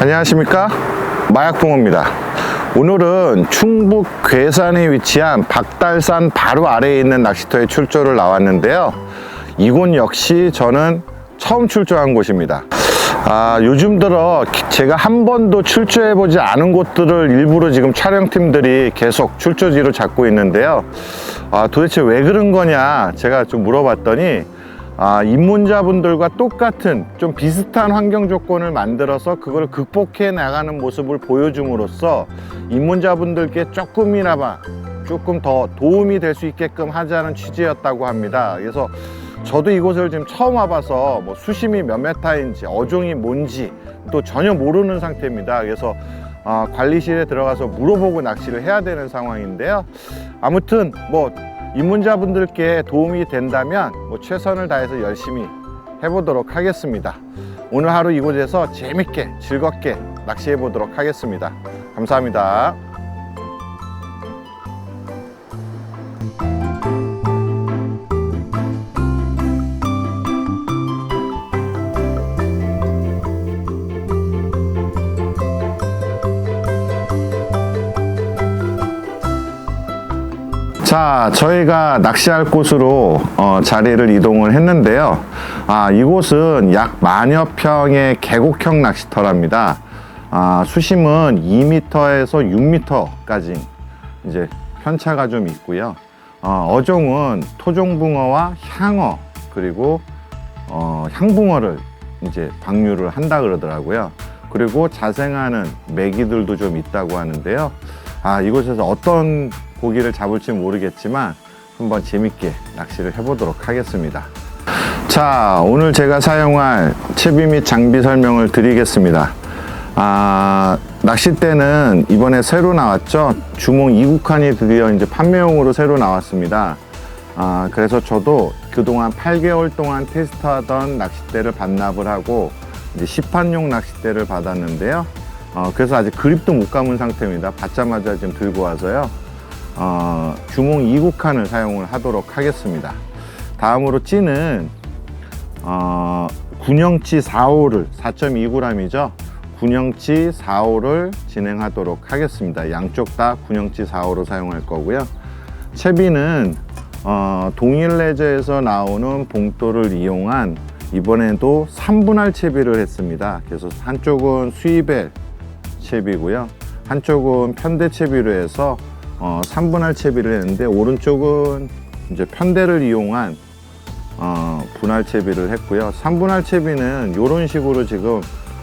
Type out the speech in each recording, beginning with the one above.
안녕하십니까? 마약봉호입니다. 오늘은 충북 괴산에 위치한 박달산 바로 아래에 있는 낚시터에 출조를 나왔는데요. 이곳 역시 저는 처음 출조한 곳입니다. 아, 요즘 들어 제가 한 번도 출조해보지 않은 곳들을 일부러 지금 촬영팀들이 계속 출조지로 잡고 있는데요. 아, 도대체 왜 그런 거냐 제가 좀 물어봤더니 아, 입문자분들과 똑같은 좀 비슷한 환경 조건을 만들어서 그걸 극복해 나가는 모습을 보여줌으로써 입문자분들께 조금이나마 조금 더 도움이 될 수 있게끔 하자는 취지였다고 합니다. 그래서 저도 이곳을 지금 처음 와봐서 뭐 수심이 몇 메타인지 어종이 뭔지 또 전혀 모르는 상태입니다. 그래서 아, 관리실에 들어가서 물어보고 낚시를 해야 되는 상황인데요. 아무튼 뭐 입문자분들께 도움이 된다면 뭐 최선을 다해서 열심히 해보도록 하겠습니다. 오늘 하루 이곳에서 재밌게 즐겁게 낚시해 보도록 하겠습니다. 감사합니다. 자, 저희가 낚시할 곳으로 어, 자리를 이동을 했는데요. 아, 이곳은 약 만여 평의 계곡형 낚시터랍니다. 아, 수심은 2m에서 6m까지 이제 편차가 좀 있고요. 어, 어종은 토종붕어와 향어 그리고 어, 향붕어를 이제 방류를 한다 그러더라고요. 그리고 자생하는 메기들도 좀 있다고 하는데요. 아, 이곳에서 어떤 고기를 잡을지 모르겠지만 한번 재밌게 낚시를 해보도록 하겠습니다. 자, 오늘 제가 사용할 채비 및 장비 설명을 드리겠습니다. 아, 낚싯대는 이번에 새로 나왔죠. 주몽 2국한이 드디어 이제 판매용으로 새로 나왔습니다. 아, 그래서 저도 그동안 8개월 동안 테스트하던 낚싯대를 반납을 하고 이제 시판용 낚싯대를 받았는데요. 어, 그래서 아직 그립도 못 감은 상태입니다. 받자마자 지금 들고 와서요. 어, 주몽 2국한을 사용을 하도록 하겠습니다. 다음으로 찌는 어, 군영치 4호를 4.2g이죠. 군영치 4호를 진행하도록 하겠습니다. 양쪽 다 군영치 4호로 사용할 거고요. 채비는 어, 동일 레저에서 나오는 봉돌을 이용한 이번에도 3분할 채비를 했습니다. 그래서 한쪽은 수이벨 채비고요. 한쪽은 편대 채비로 해서 어, 3분할 채비를 했는데 오른쪽은 이제 편대를 이용한 어, 분할 채비를 했고요. 3분할 채비는 이런 식으로 지금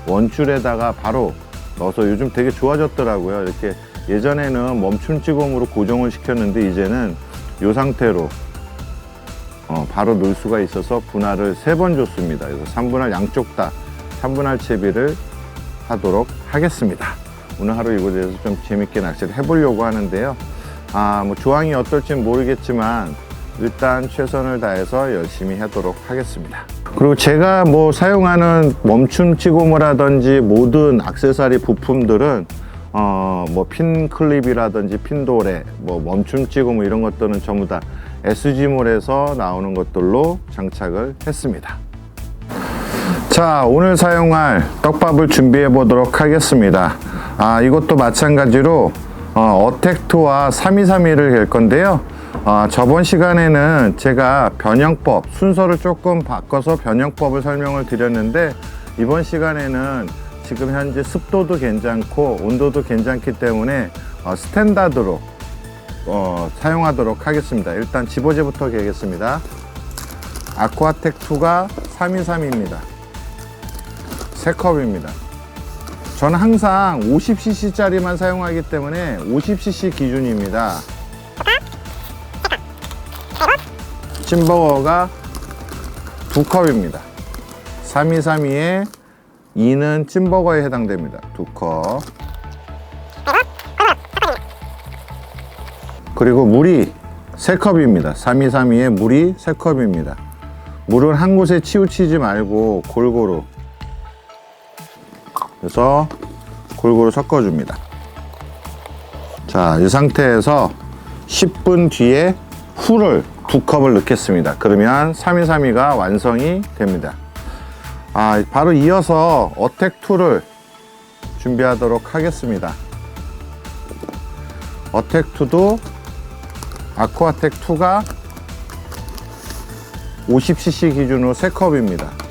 원줄에다가 바로 넣어서 요즘 되게 좋아졌더라고요. 이렇게 예전에는 멈춤지검으로 고정을 시켰는데 이제는 이 상태로 어, 바로 넣을 수가 있어서 분할을 세 번 줬습니다. 그래서 3분할 양쪽 다 3분할 채비를 하도록 하겠습니다. 오늘 하루 이곳에서 좀 재밌게 낚시를 해보려고 하는데요. 아, 뭐 조항이 어떨지는 모르겠지만 일단 최선을 다해서 열심히 하도록 하겠습니다. 그리고 제가 뭐 사용하는 멈춤 치고무라든지 모든 악세사리 부품들은 어, 뭐 핀 클립이라든지 핀도레, 뭐 멈춤 치고무 이런 것들은 전부 다 SG몰에서 나오는 것들로 장착을 했습니다. 자, 오늘 사용할 떡밥을 준비해 보도록 하겠습니다. 아, 이것도 마찬가지로 어, 어택트와 3231을 갤 건데요. 아, 저번 시간에는 제가 변형법, 순서를 조금 바꿔서 변형법을 설명을 드렸는데 이번 시간에는 지금 현재 습도도 괜찮고 온도도 괜찮기 때문에 어, 스탠다드로 어, 사용하도록 하겠습니다. 일단 집어제부터 개겠습니다. 아쿠아텍2가 323입니다. 세 컵입니다. 저는 항상 50cc짜리만 사용하기 때문에 50cc 기준입니다. 찜버거가 두 컵입니다. 3232에 2는 찜버거에 해당됩니다. 두 컵. 그리고 물이 세 컵입니다. 3232에 물이 세 컵입니다. 물은 한 곳에 치우치지 말고 골고루 그래서 골고루 섞어줍니다. 자, 이 상태에서 10분 뒤에 후를 두 컵을 넣겠습니다. 그러면 3232가 완성이 됩니다. 아, 바로 이어서 어택2를 준비하도록 하겠습니다. 어택2도 아쿠아텍2가 50cc 기준으로 3컵입니다.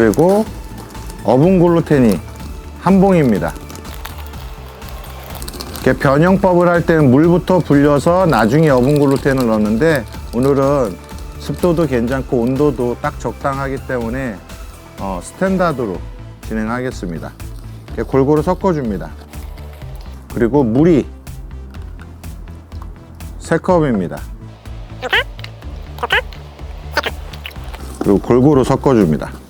그리고 어분 글루텐이 한 봉입니다. 이렇게 변형법을 할 때는 물부터 불려서 나중에 어분 글루텐을 넣는데 오늘은 습도도 괜찮고 온도도 딱 적당하기 때문에 어, 스탠다드로 진행하겠습니다. 이렇게 골고루 섞어줍니다. 그리고 물이 3컵입니다. 그리고 골고루 섞어줍니다.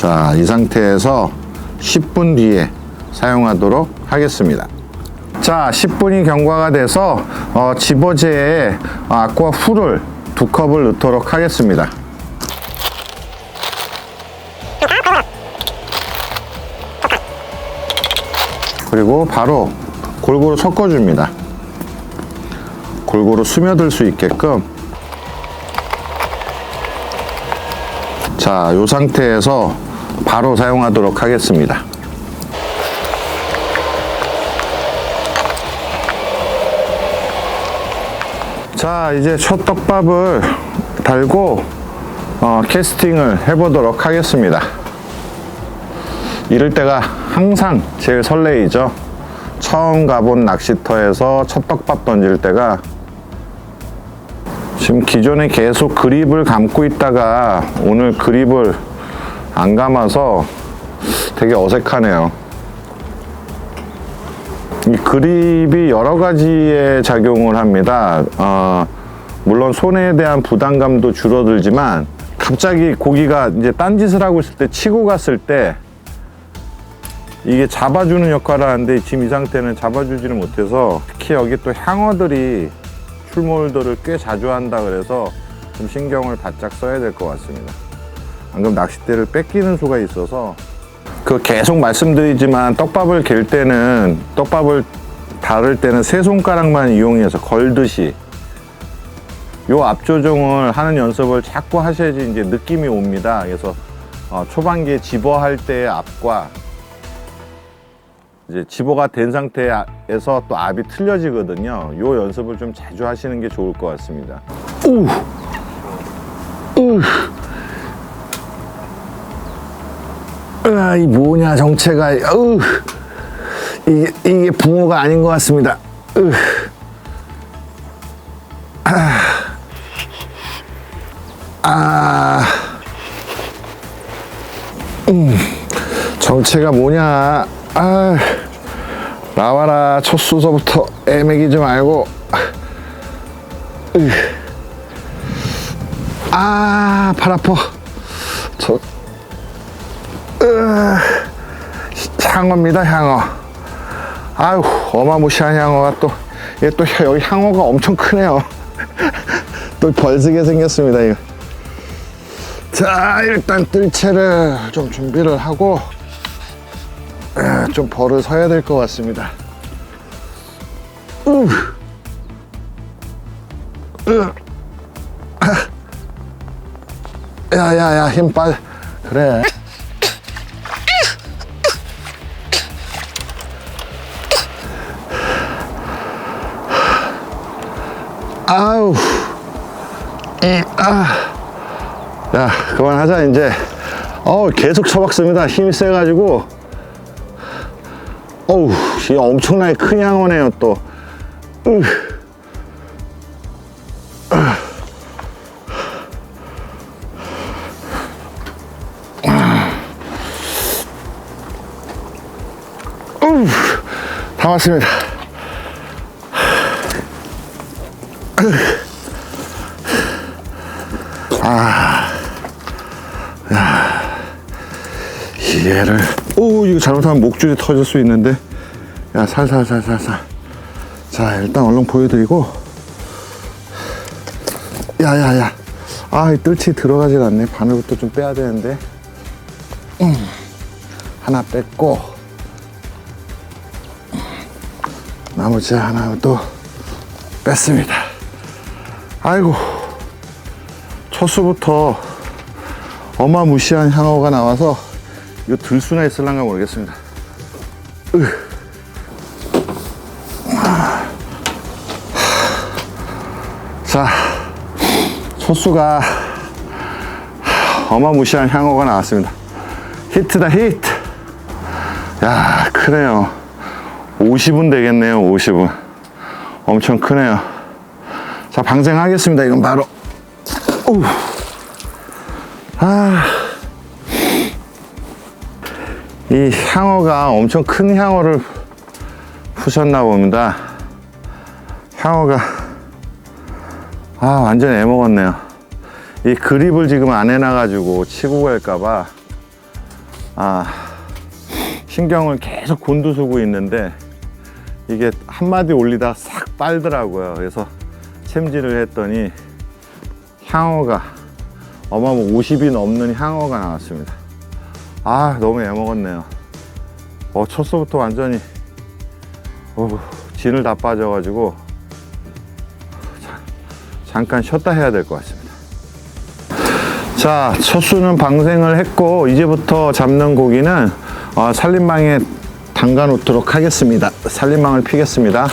자, 이 상태에서 10분 뒤에 사용하도록 하겠습니다. 자, 10분이 경과가 돼서 어, 집어제에 아쿠아 풀을 두 컵을 넣도록 하겠습니다. 그리고 바로 골고루 섞어줍니다. 골고루 스며들 수 있게끔 자, 이 상태에서 바로 사용하도록 하겠습니다. 자, 이제 첫 떡밥을 달고 어, 캐스팅을 해보도록 하겠습니다. 이럴 때가 항상 제일 설레이죠. 처음 가본 낚시터에서 첫 떡밥 던질 때가 지금 기존에 계속 그립을 감고 있다가 오늘 그립을 안 감아서 되게 어색하네요. 이 그립이 여러 가지의 작용을 합니다. 어, 물론 손에 대한 부담감도 줄어들지만 갑자기 고기가 이제 딴짓을 하고 있을 때 치고 갔을 때 이게 잡아주는 역할을 하는데 지금 이 상태는 잡아주지를 못해서 특히 여기 또 향어들이 출몰들을 꽤 자주 한다 그래서 좀 신경을 바짝 써야 될 것 같습니다. 방금 낚싯대를 뺏기는 수가 있어서 그 계속 말씀드리지만 떡밥을 갤 때는 떡밥을 다를 때는 세 손가락만 이용해서 걸듯이 요 앞조정을 하는 연습을 자꾸 하셔야지 이제 느낌이 옵니다. 그래서 어, 초반기에 집어할 때의 앞과 이제 집어가 된 상태에서 또 앞이 틀려지거든요. 요 연습을 좀 자주 하시는 게 좋을 것 같습니다. 우! 우! 아, 이 뭐냐 정체가 으, 이게, 이게 붕어가 아닌 것 같습니다. 으. 아, 음, 정체가 뭐냐? 아, 나와라 첫 수서부터 애매기지 말고. 으. 아, 팔 아파. 저 으, 향어입니다, 향어. 아유, 어마무시한 향어가 또, 이게 또 여기 향어가 엄청 크네요. 또 벌쓰게 생겼습니다, 이거. 자, 일단 뜰채를 좀 준비를 하고, 에, 좀 벌을 서야 될 것 같습니다. 우, 으, 아. 야, 야, 야, 힘 빠, 그래. 아우, 이, 아, 야, 그만하자, 이제. 어우, 계속 쳐박습니다. 힘이 세가지고. 어우, 이 엄청나게 큰 향어네요, 또. 으. 으. 다 왔습니다. 얘를. 오 이거 잘못하면 목줄이 터질 수 있는데. 야 살살살살살. 자 일단 얼른 보여드리고. 야야야. 아이 뜰치 들어가질 않네. 바늘부터 좀 빼야 되는데. 음, 하나 뺐고. 나머지 하나 또 뺐습니다. 아이고. 첫 수부터 어마무시한 향어가 나와서 이거 들 수나 있을란가 모르겠습니다. 으. 자, 소수가 어마무시한 향어가 나왔습니다. 히트다 히트. 야 크네요. 50은 되겠네요. 50은. 엄청 크네요. 자 방생하겠습니다. 이건 바로. 오. 아. 이 향어가 엄청 큰 향어를 푸셨나 봅니다. 향어가 아 완전 애먹었네요. 이 그립을 지금 안 해놔가지고 치고 갈까봐 아 신경을 계속 곤두서고 있는데 이게 한마디 올리다 싹 빨더라고요. 그래서 챔질을 했더니 향어가 어마어마 50이 넘는 향어가 나왔습니다. 아 너무 애먹었네요. 어 첫서부터 완전히 어, 진을 다 빠져가지고 자, 잠깐 쉬었다 해야 될 것 같습니다. 자, 첫 수는 방생을 했고 이제부터 잡는 고기는 어, 살림망에 담가 놓도록 하겠습니다. 살림망을 피겠습니다.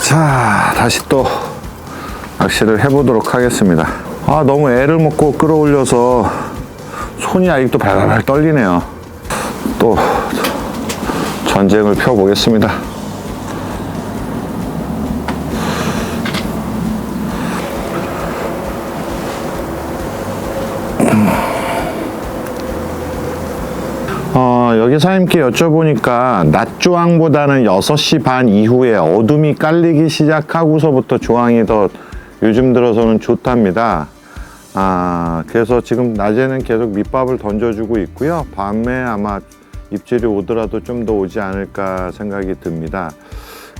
자, 다시 또 낚시를 해보도록 하겠습니다. 아, 너무 애를 먹고 끌어올려서 손이 아직도 발발발 떨리네요. 또 전쟁을 펴보겠습니다. 어, 여기 사장님께 여쭤보니까 낮 조항보다는 6시 반 이후에 어둠이 깔리기 시작하고서부터 조항이 더 요즘 들어서는 좋답니다. 아, 그래서 지금 낮에는 계속 밑밥을 던져주고 있고요. 밤에 아마 입질이 오더라도 좀 더 오지 않을까 생각이 듭니다.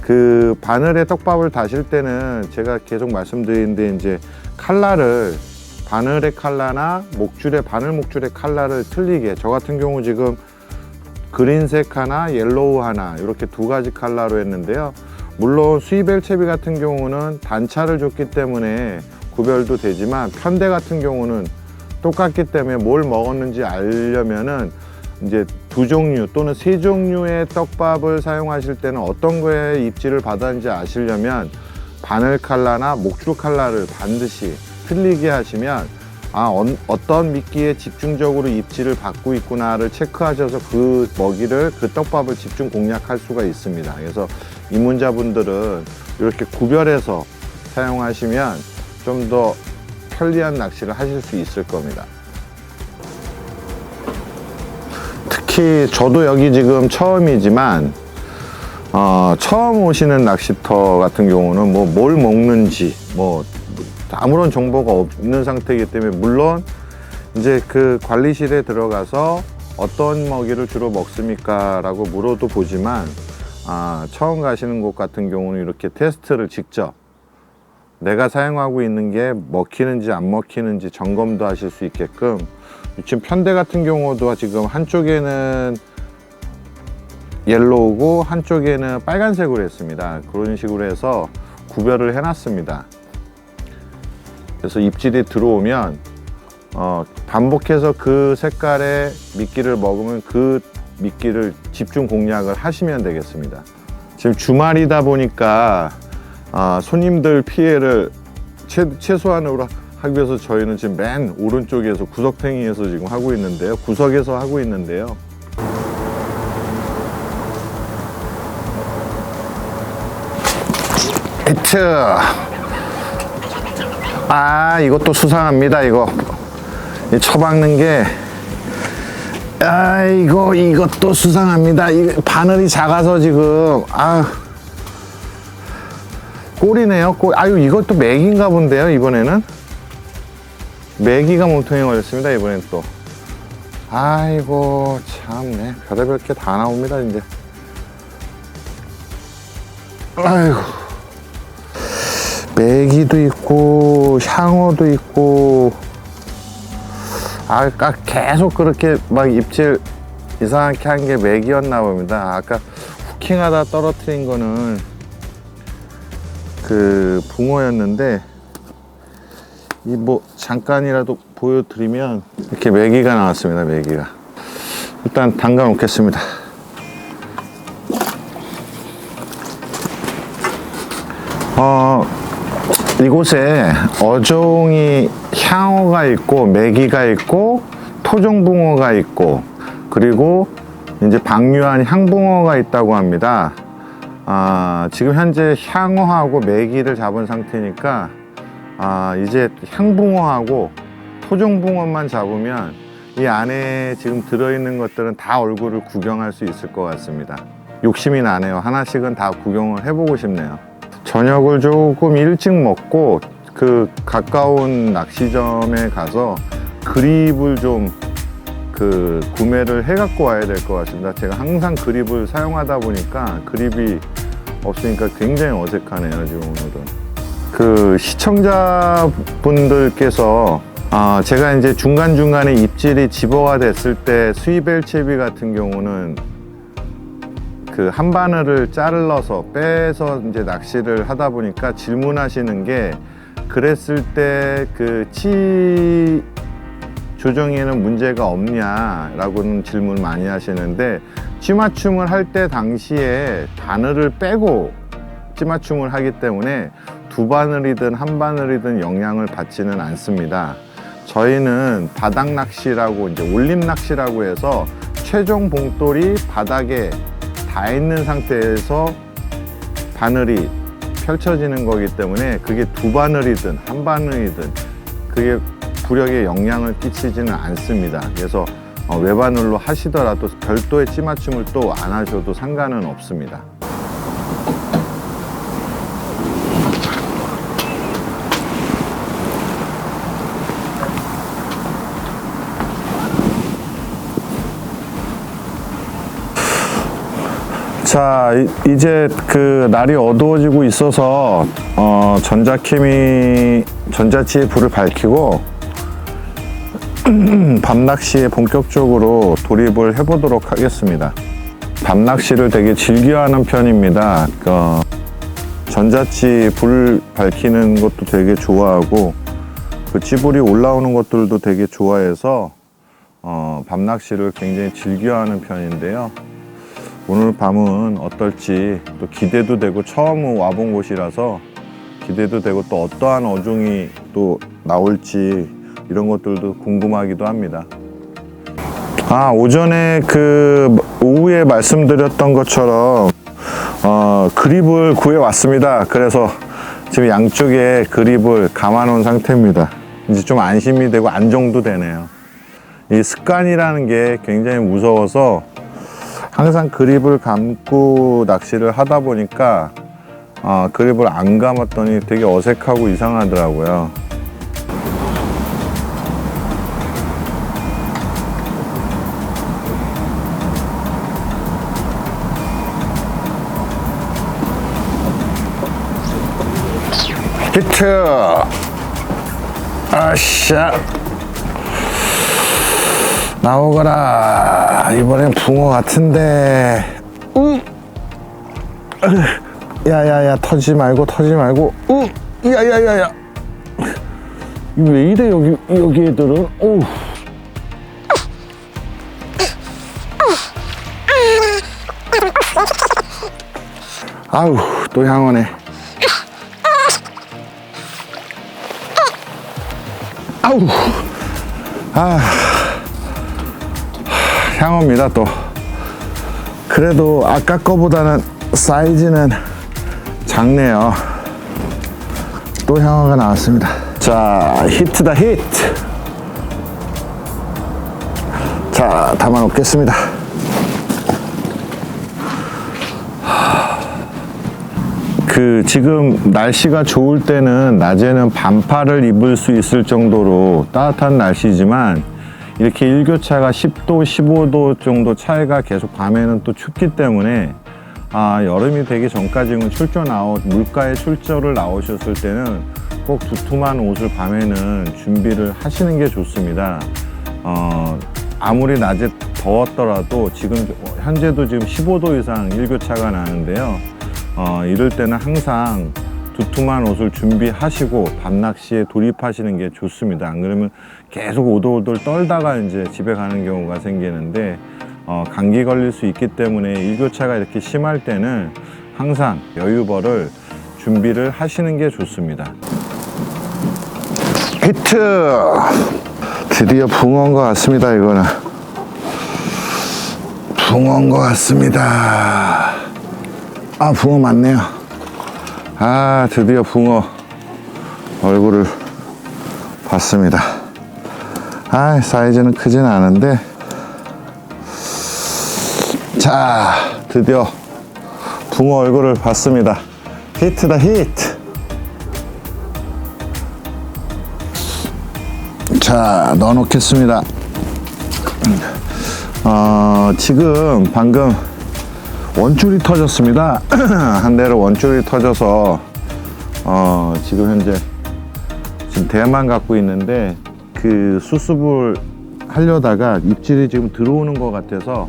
그 바늘에 떡밥을 다실 때는 제가 계속 말씀드리는데 이제 칼날을 바늘의 칼라나 목줄의 바늘 목줄의 칼라를 틀리게 저 같은 경우 지금 그린색 하나 옐로우 하나 이렇게 두 가지 칼라로 했는데요 물론 수입엘 채비 같은 경우는 단차를 줬기 때문에 구별도 되지만 편대 같은 경우는 똑같기 때문에 뭘 먹었는지 알려면은 이제 두 종류 또는 세 종류의 떡밥을 사용하실 때는 어떤 거에 입질을 받았는지 아시려면 바늘 칼라나 목줄 칼라를 반드시 틀리게 하시면 아 어, 떤 미끼에 집중적으로 입질을 받고 있구나를 체크하셔서 그 먹이를 그 떡밥을 집중 공략할 수가 있습니다. 그래서 입문자분들은 이렇게 구별해서 사용하시면 좀 더 편리한 낚시를 하실 수 있을 겁니다. 특히 저도 여기 지금 처음이지만 어, 처음 오시는 낚시터 같은 경우는 뭐 뭘 먹는지 뭐 아무런 정보가 없는 상태이기 때문에 물론 이제 그 관리실에 들어가서 어떤 먹이를 주로 먹습니까? 라고 물어도 보지만 아, 처음 가시는 곳 같은 경우는 이렇게 테스트를 직접 내가 사용하고 있는 게 먹히는지 안 먹히는지 점검도 하실 수 있게끔 지금 편대 같은 경우도 지금 한쪽에는 옐로우고 한쪽에는 빨간색으로 했습니다. 그런 식으로 해서 구별을 해놨습니다. 그래서 입질이 들어오면 어, 반복해서 그 색깔의 미끼를 먹으면 그 미끼를 집중 공략을 하시면 되겠습니다. 지금 주말이다 보니까 아, 손님들 피해를 최, 최소한으로 하기 위해서 저희는 지금 맨 오른쪽에서 구석탱이에서 지금 하고 있는데요. 구석에서 하고 있는데요. 히트! 아, 이것도 수상합니다, 이거. 이 처박는 게, 아이고, 이것도 수상합니다. 이 바늘이 작아서 지금, 아 꼬리네요. 꼬 아유, 이것도 맥인가 본데요, 이번에는. 맥이가 몸통에 걸렸습니다, 이번엔 또. 아이고, 참네. 별의별 게 다 나옵니다, 이제. 아이고. 메기도 있고 향어도 있고 아까 계속 그렇게 막 입질 이상하게 한 게 맥이었나 봅니다 아까 후킹하다 떨어뜨린 거는 그 붕어였는데 이 뭐 잠깐이라도 보여드리면 이렇게 메기가 나왔습니다. 메기가 일단 담가 놓겠습니다. 어, 이곳에 어종이 향어가 있고 메기가 있고 토종붕어가 있고 그리고 이제 방류한 향붕어가 있다고 합니다. 아, 지금 현재 향어하고 메기를 잡은 상태니까 아, 이제 향붕어하고 토종붕어만 잡으면 이 안에 지금 들어있는 것들은 다 얼굴을 구경할 수 있을 것 같습니다. 욕심이 나네요. 하나씩은 다 구경을 해보고 싶네요. 저녁을 조금 일찍 먹고 그 가까운 낚시점에 가서 그립을 좀 그 구매를 해 갖고 와야 될 것 같습니다. 제가 항상 그립을 사용하다 보니까 그립이 없으니까 굉장히 어색하네요. 지금 오늘은. 그 시청자분들께서 아, 제가 이제 중간중간에 입질이 집어가 됐을 때 수입엘체비 같은 경우는 그 한 바늘을 자르러서 빼서 이제 낚시를 하다 보니까 질문하시는 게 그랬을 때 그 치 조정에는 문제가 없냐라고는 질문 많이 하시는데 찌맞춤을 할 때 당시에 바늘을 빼고 찌맞춤을 하기 때문에 두 바늘이든 한 바늘이든 영향을 받지는 않습니다. 저희는 바닥 낚시라고 이제 올림 낚시라고 해서 최종 봉돌이 바닥에 닿아 있는 상태에서 바늘이 펼쳐지는 거기 때문에 그게 두 바늘이든 한 바늘이든 그게 부력에 영향을 끼치지는 않습니다. 그래서 어, 외바늘로 하시더라도 별도의 찌맞춤을 또 안 하셔도 상관은 없습니다. 자, 이- 이제 그 날이 어두워지고 있어서 어, 전자케미 전자치의 불을 밝히고 밤낚시에 본격적으로 돌입을 해보도록 하겠습니다. 밤낚시를 되게 즐겨하는 편입니다. 어, 전자치 불 밝히는 것도 되게 좋아하고 그 찌불이 올라오는 것들도 되게 좋아해서 어, 밤낚시를 굉장히 즐겨하는 편인데요. 오늘 밤은 어떨지 또 기대도 되고 처음 와본 곳이라서 기대도 되고 또 어떠한 어종이 또 나올지 이런 것들도 궁금하기도 합니다. 아 오전에 그 오후에 말씀드렸던 것처럼 어, 그립을 구해 왔습니다. 그래서 지금 양쪽에 그립을 감아 놓은 상태입니다. 이제 좀 안심이 되고 안정도 되네요. 이 습관이라는 게 굉장히 무서워서 항상 그립을 감고 낚시를 하다 보니까 아, 그립을 안 감았더니 되게 어색하고 이상하더라고요. 히트! 아샤! 나오거라. 이번엔 붕어 같은데. 우! 야야야 터지 말고 터지 말고. 우! 야야야야. 왜 이래 여기 여기 애들은? 오. 아우 또 향어네. 아우. 아. 향어입니다 또. 그래도 아까 거보다는 사이즈는 작네요. 또 향어가 나왔습니다. 자 히트다 히트! 자 담아 놓겠습니다. 그 지금 날씨가 좋을 때는 낮에는 반팔을 입을 수 있을 정도로 따뜻한 날씨지만 이렇게 일교차가 10도, 15도 정도 차이가 계속 밤에는 또 춥기 때문에 아, 여름이 되기 전까지는 출조 나오 물가에 출조를 나오셨을 때는 꼭 두툼한 옷을 밤에는 준비를 하시는 게 좋습니다. 어, 아무리 낮에 더웠더라도 지금 현재도 지금 15도 이상 일교차가 나는데요. 어, 이럴 때는 항상 두툼한 옷을 준비하시고 밤낚시에 돌입하시는 게 좋습니다. 안 그러면 계속 오돌오돌 떨다가 이제 집에 가는 경우가 생기는데 어, 감기 걸릴 수 있기 때문에 일교차가 이렇게 심할 때는 항상 여유벌을 준비를 하시는 게 좋습니다. 히트! 드디어 붕어인 것 같습니다, 이거는. 붕어인 것 같습니다. 아, 붕어 맞네요. 아, 드디어 붕어 얼굴을 봤습니다. 아, 사이즈는 크진 않은데. 자, 드디어 붕어 얼굴을 봤습니다. 히트다, 히트! 자, 넣어 놓겠습니다. 어, 지금 방금 원줄이 터졌습니다. 한 대로 원줄이 터져서 어, 지금 현재 지금 대만 갖고 있는데 그 수습을 하려다가 입질이 지금 들어오는 것 같아서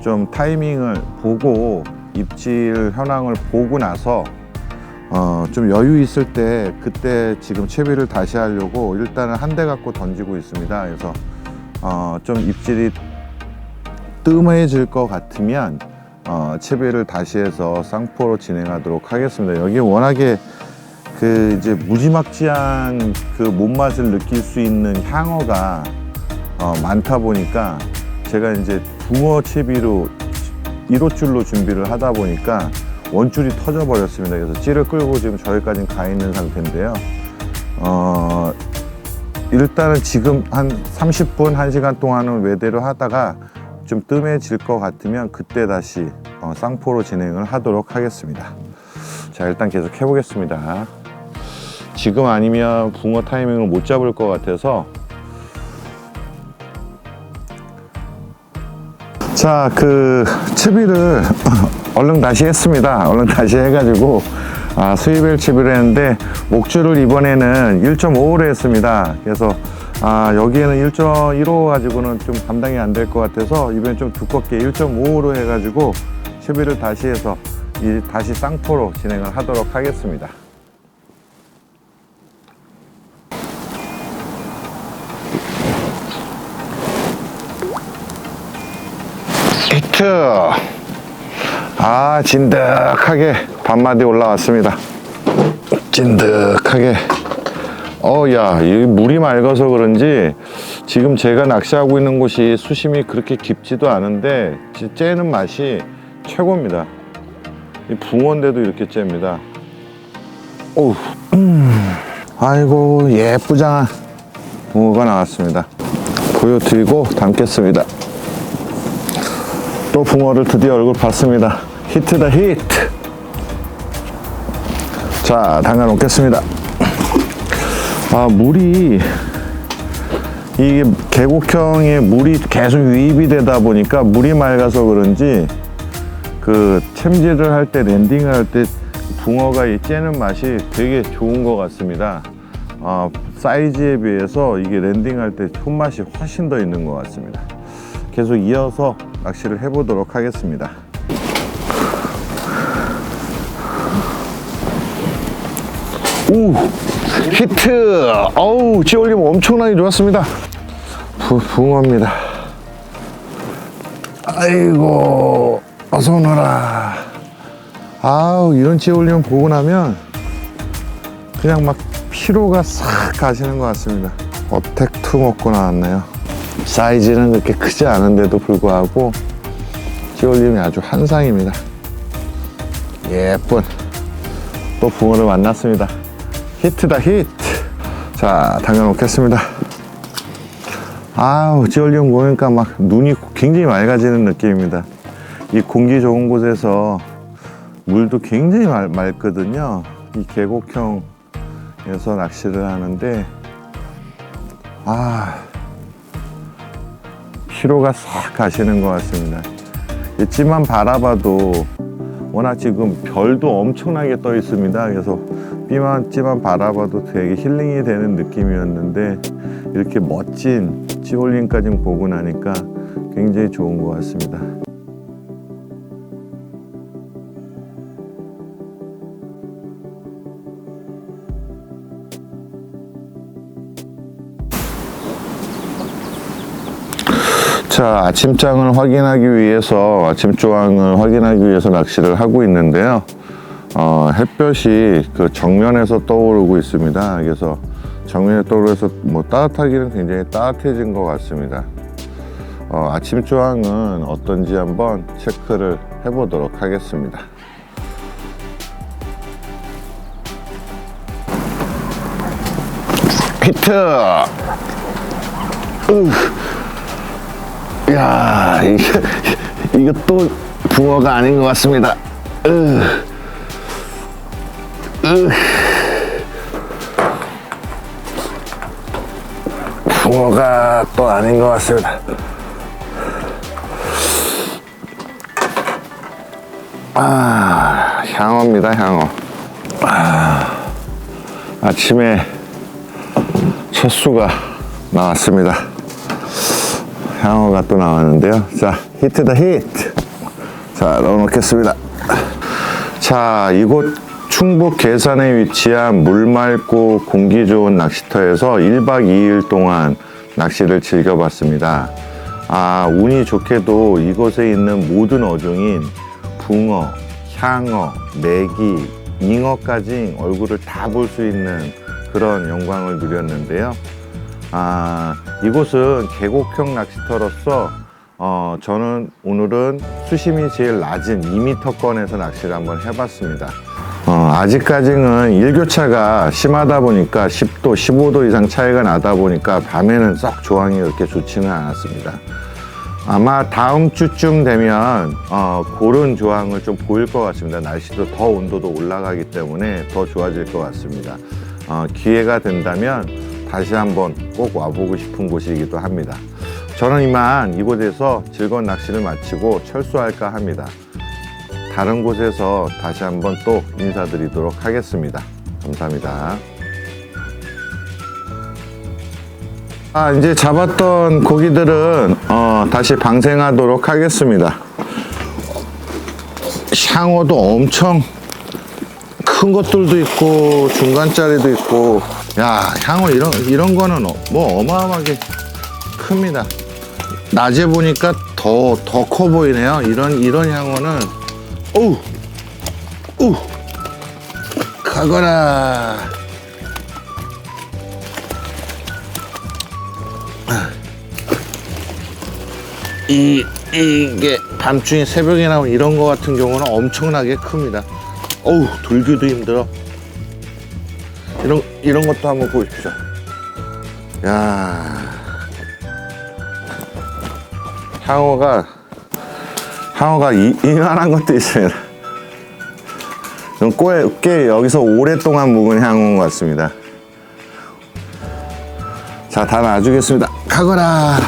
좀 타이밍을 보고 입질 현황을 보고 나서 어, 좀 여유 있을 때 그때 지금 채비를 다시 하려고 일단은 한 대 갖고 던지고 있습니다. 그래서 어, 좀 입질이 뜸해질 것 같으면 어, 채비를 다시 해서 쌍포로 진행하도록 하겠습니다. 여기 워낙에 그 이제 무지막지한 그 몸맛을 느낄 수 있는 향어가 어, 많다 보니까 제가 이제 붕어 채비로 1호줄로 준비를 하다 보니까 원줄이 터져 버렸습니다. 그래서 찌를 끌고 지금 저기까지 가 있는 상태인데요. 어, 일단은 지금 한 30분, 1시간 동안은 외대로 하다가 좀 뜸해질 것 같으면 그때 다시 어, 쌍포로 진행을 하도록 하겠습니다. 자, 일단 계속 해보겠습니다. 지금 아니면 붕어 타이밍을 못 잡을 것 같아서 자, 그 채비를 얼른 다시 했습니다. 얼른 다시 해가지고 아, 수입일 채비를 했는데 목줄을 이번에는 1.5로 했습니다. 그래서 아, 여기에는 1.15 가지고는 좀 감당이 안 될 것 같아서 이번에 좀 두껍게 1.5로 해가지고 채비를 다시 해서 이 다시 쌍포로 진행을 하도록 하겠습니다. 히트! 아, 진득하게 반마디 올라왔습니다. 진득하게. 어, 야, 이 물이 맑아서 그런지 지금 제가 낚시하고 있는 곳이 수심이 그렇게 깊지도 않은데 지- 째는 맛이 최고입니다. 이 붕어인데도 이렇게 째입니다. 음. 아이고, 예쁘장한 붕어가 나왔습니다. 보여드리고 담겠습니다. 또 붕어를 드디어 얼굴 봤습니다. 히트다 히트. 자, 담가 놓겠습니다. 아, 물이 이게 계곡형의 물이 계속 유입이 되다 보니까 물이 맑아서 그런지 그 챔질을 할 때 랜딩을 할 때 붕어가 이 째는 맛이 되게 좋은 것 같습니다. 아, 사이즈에 비해서 이게 랜딩할 때 손맛이 훨씬 더 있는 것 같습니다. 계속 이어서 낚시를 해보도록 하겠습니다. 오 히트. 어우 찌올림 엄청나게 좋았습니다. 부, 붕어입니다. 아이고 어서 오너라. 아우 이런 찌올림 보고 나면 그냥 막 피로가 싹 가시는 것 같습니다. 어택2 먹고 나왔네요. 사이즈는 그렇게 크지 않은데도 불구하고 찌올림이 아주 한상입니다. 예쁜. 또 붕어를 만났습니다 히트다 히트. 자 당겨놓겠습니다. 아우 지올리움 보니까 막 눈이 굉장히 맑아지는 느낌입니다. 이 공기 좋은 곳에서 물도 굉장히 맑, 맑거든요. 이 계곡형에서 낚시를 하는데 아 피로가 싹 가시는 것 같습니다. 있지만 바라봐도 워낙 지금 별도 엄청나게 떠 있습니다. 그래서 삐만찌만 바라봐도 되게 힐링이 되는 느낌이었는데 이렇게 멋진 치올린까지 보고 나니까 굉장히 좋은 것 같습니다. 자, 아침장을 확인하기 위해서 아침 조항을 확인하기 위해서 낚시를 하고 있는데요. 어, 햇볕이 그 정면에서 떠오르고 있습니다. 그래서 정면에 떠오르서 뭐 따뜻하기는 굉장히 따뜻해진 것 같습니다. 어, 아침 조항은 어떤지 한번 체크를 해보도록 하겠습니다. 히트! 으. 야, 이게, 이거 또 붕어가 아닌 것 같습니다. 으. 으. 붕어가 또 아닌 것 같습니다. 아, 향어입니다, 향어. 아, 아침에 첫 수가 나왔습니다. 향어가 또 나왔는데요. 자, 히트다 히트. 자, 넣어 놓겠습니다. 자, 이곳 충북 계산에 위치한 물 맑고 공기 좋은 낚시터에서 1박 2일 동안 낚시를 즐겨봤습니다. 아, 운이 좋게도 이곳에 있는 모든 어종인 붕어, 향어, 메기, 잉어까지 얼굴을 다 볼 수 있는 그런 영광을 누렸는데요. 아, 이곳은 계곡형 낚시터로서 어, 저는 오늘은 수심이 제일 낮은 2m권에서 낚시를 한번 해봤습니다. 어, 아직까지는 일교차가 심하다 보니까 10도, 15도 이상 차이가 나다 보니까 밤에는 썩 조항이 그렇게 좋지는 않았습니다. 아마 다음 주쯤 되면 어, 고른 조항을 좀 보일 것 같습니다. 날씨도 더 온도도 올라가기 때문에 더 좋아질 것 같습니다. 어, 기회가 된다면 다시 한번 꼭 와보고 싶은 곳이기도 합니다. 저는 이만 이곳에서 즐거운 낚시를 마치고 철수할까 합니다. 다른 곳에서 다시 한번 또 인사드리도록 하겠습니다. 감사합니다. 아, 이제 잡았던 고기들은 어, 다시 방생하도록 하겠습니다. 향어도 엄청 큰 것들도 있고 중간짜리도 있고 야 향어 이런 이런 거는 어- 뭐 어마어마하게 큽니다. 낮에 보니까 더 더 커 보이네요. 이런 이런 향어는 오우 우 가거라. 이 이게 밤중에 새벽에 나온 이런 거 같은 경우는 엄청나게 큽니다. 어우 돌기도 힘들어. 이런 이런 것도 한번 보십시오. 야 향어가 향어가 이, 이만한 것도. 좀 꽤, 꽤 여기서 오랫동안 묵은 향어인 것 같습니다. 자, 다 놔주겠습니다. 가거라.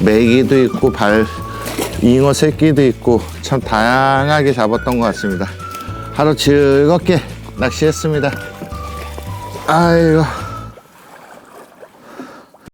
메기도 있고 발 잉어 새끼도 있고 참 다양하게 잡았던 것 같습니다. 하루 즐겁게 낚시했습니다. 아이고